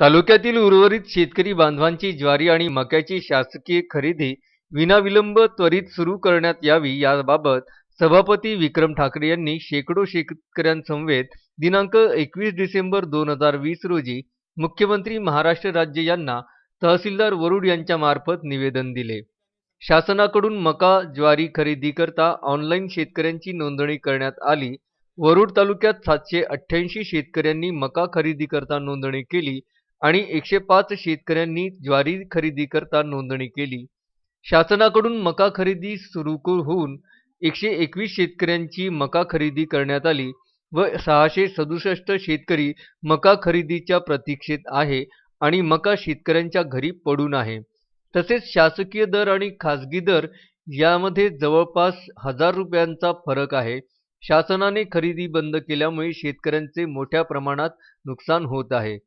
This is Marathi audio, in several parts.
तालुक्यातील उर्वरित शेतकरी बांधवांची ज्वारी आणि मक्याची शासकीय खरेदी विनाविलंब त्वरित सुरू करण्यात यावी याबाबत सभापती विक्रम ठाकरे यांनी शेकडो शेतकऱ्यांसमवेत दिनांक एकवीस डिसेंबर दोन हजार वीस रोजी मुख्यमंत्री महाराष्ट्र राज्य यांना तहसीलदार वरुड यांच्या मार्फत निवेदन दिले. शासनाकडून मका ज्वारी खरेदीकरता ऑनलाईन शेतकऱ्यांची नोंदणी करण्यात आली. वरुड तालुक्यात सातशे अठ्ठ्याऐंशी शेतकऱ्यांनी मका खरेदीकरता नोंदणी केली आणि एकशे पाच शेतकऱ्यांनी ज्वारी खरेदीकरता नोंदणी केली. शासनाकडून मका खरेदी सुरू होऊन एकशे एकवीस शेतकऱ्यांची मका खरेदी करण्यात आली व सहाशे सदुसष्ट शेतकरी मका खरेदीच्या प्रतीक्षेत आहे आणि मका शेतकऱ्यांच्या घरी पडून आहे. तसेच शासकीय दर आणि खाजगी दर यामध्ये जवळपास हजार रुपयांचा फरक आहे. शासनाने खरेदी बंद केल्यामुळे शेतकऱ्यांचे मोठ्या प्रमाणात नुकसान होत आहे.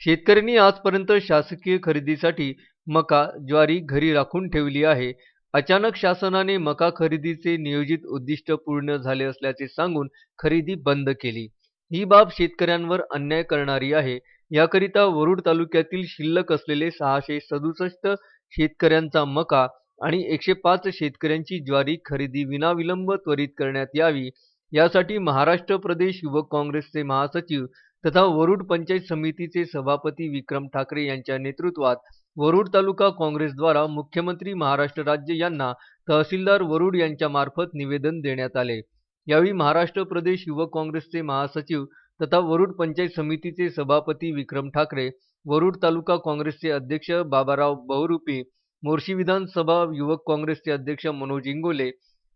शेतकऱ्यांनी आजपर्यंत शासकीय खरेदीसाठी मका ज्वारी घरी राखून ठेवली आहे. अचानक शासनाने मका खरेदीचे नियोजित उद्दिष्ट पूर्ण झाले असल्याचे सांगून खरेदी बंद केली. ही बाब शेतकऱ्यांवर अन्याय करणारी आहे. याकरिता वरुड तालुक्यातील शिल्लक असलेले सहाशे सदुसष्ट शेतकऱ्यांचा मका आणि एकशे पाच शेतकऱ्यांची ज्वारी खरेदी विनाविलंब त्वरित करण्यात यावी. यासाठी महाराष्ट्र प्रदेश युवक काँग्रेसचे महासचिव तथा वरुड पंचायत समितीचे सभापती विक्रम ठाकरे यांच्या नेतृत्वात वरुड तालुका काँग्रेसद्वारा मुख्यमंत्री महाराष्ट्र राज्य यांना तहसीलदार वरुड यांच्या मार्फत निवेदन देण्यात आले. यावेळी महाराष्ट्र प्रदेश युवक काँग्रेसचे महासचिव तथा वरुड पंचायत समितीचे सभापती विक्रम ठाकरे वरुड तालुका काँग्रेसचे अध्यक्ष बाबाराव बहुरूपी मोर्शी विधानसभा युवक काँग्रेसचे अध्यक्ष मनोज इंगोले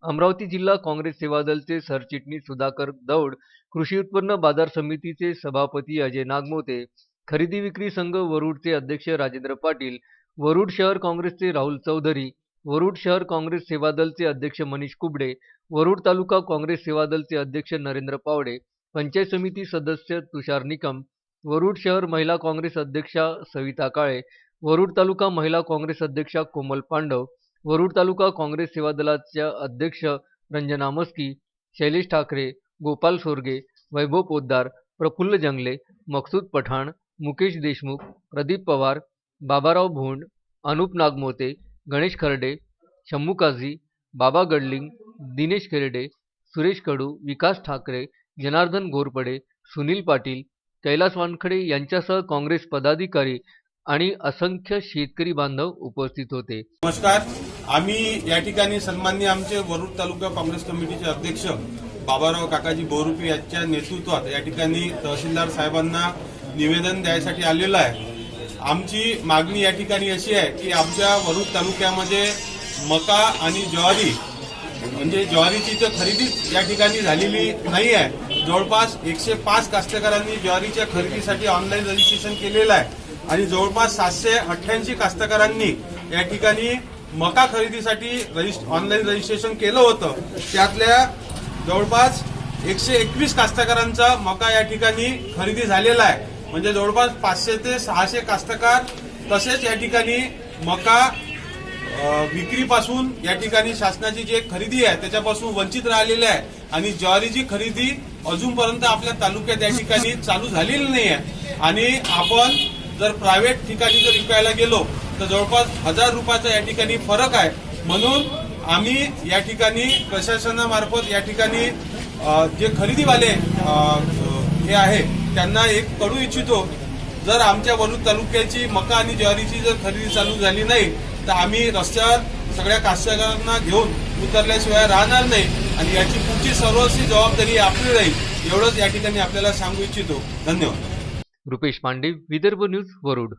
अमरावती जिल्हा काँग्रेस सेवा दलचे सरचिटणीस सुधाकर दौड कृषी उत्पन्न बाजार समितीचे सभापती अजय नागमोते खरेदी विक्री संघ वरुडचे अध्यक्ष राजेंद्र पाटील वरुड शहर काँग्रेसचे राहुल चौधरी वरुड शहर काँग्रेस सेवा दलचे अध्यक्ष मनीष कुबडे वरुड तालुका काँग्रेस सेवा दलचे अध्यक्ष नरेंद्र पावडे पंचायत समिती सदस्य तुषार निकम वरुड शहर महिला काँग्रेस अध्यक्षा सविता काळे वरुड तालुका महिला काँग्रेस अध्यक्षा कोमल पांडव वरुड तालुका काँग्रेस सेवा दलाच्या अध्यक्ष रंजना मस्की शैलेश ठाकरे गोपाल सोरगे वैभव पोद्दार प्रफुल्ल जंगले मकसूद पठाण मुकेश देशमुख प्रदीप पवार बाबाराव भोंड अनुप नागमोते गणेश खर्डे शंभू काझी बाबा गडलिंग दिनेश खेरडे सुरेश कडू विकास ठाकरे जनार्दन घोरपडे सुनील पाटील कैलास वानखडे यांच्यासह काँग्रेस पदाधिकारी आणि असंख्य शेतकरी बांधव उपस्थित होते. नमस्कार. आम्ही या ठिकाणी सन्माननीय आमचे वरुड तालुका काँग्रेस कमिटीचे अध्यक्ष बाबाराव काकाजी बोरुपे यांच्या नेतृत्वात या ठिकाणी तहसीलदार साहेबांना निवेदन द्यायसाठी आलेलं आहे. आमची मागणी या ठिकाणी अशी आहे की आमच्या वरुड तालुक्यामध्ये मका आणि ज्वारी म्हणजे ज्वारीची तर खरेदी या ठिकाणी झालेली नाही आहे. जवळपास एकशे पाच कास्तकारांनी ज्वारीच्या खरेदीसाठी ऑनलाईन रजिस्ट्रेशन केलेलं आहे. आणि जवळपास सातशे अठ्ठ्याऐंशी कास्तकारांनी या ठिकाणी मका खरेदीसाठी ऑनलाईन रजिस्ट्रेशन केलं होतं. त्यातल्या जवळपास एकशे एकवीस कास्तकारांचा मका या ठिकाणी खरेदी झालेला आहे. म्हणजे जवळपास पाचशे ते सहाशे कास्तकार तसेच या ठिकाणी मका विक्रीपासून या ठिकाणी शासनाची जी खरेदी आहे त्याच्यापासून वंचित राहिलेले आहे. आणि ज्वारीची खरेदी अजूनपर्यंत आपल्या तालुक्यात या ठिकाणी चालू झालेली नाही आहे. आणि आपण जर प्रायव्हेट ठिकाणी जर विकायला गेलो तर जवळपास हजार रुपयाचा या ठिकाणी फरक आहे. म्हणून आम्ही या ठिकाणी प्रशासनामार्फत या ठिकाणी जे खरेदीवाले हे आहे त्यांना एक कळू इच्छितो. जर आमच्या वरुड तालुक्याची मका आणि ज्वारीची जर खरेदी चालू झाली नाही तर आम्ही रस्त्यावर सगळ्या कास्तकारांना घेऊन उतरल्याशिवाय राहणार नाही आणि याची पुढची सर्वस्वी जबाबदारी आपली राहील एवढंच या ठिकाणी आपल्याला सांगू इच्छितो. धन्यवाद. रुपेश पांडे विदर्भ न्यूज वरुड.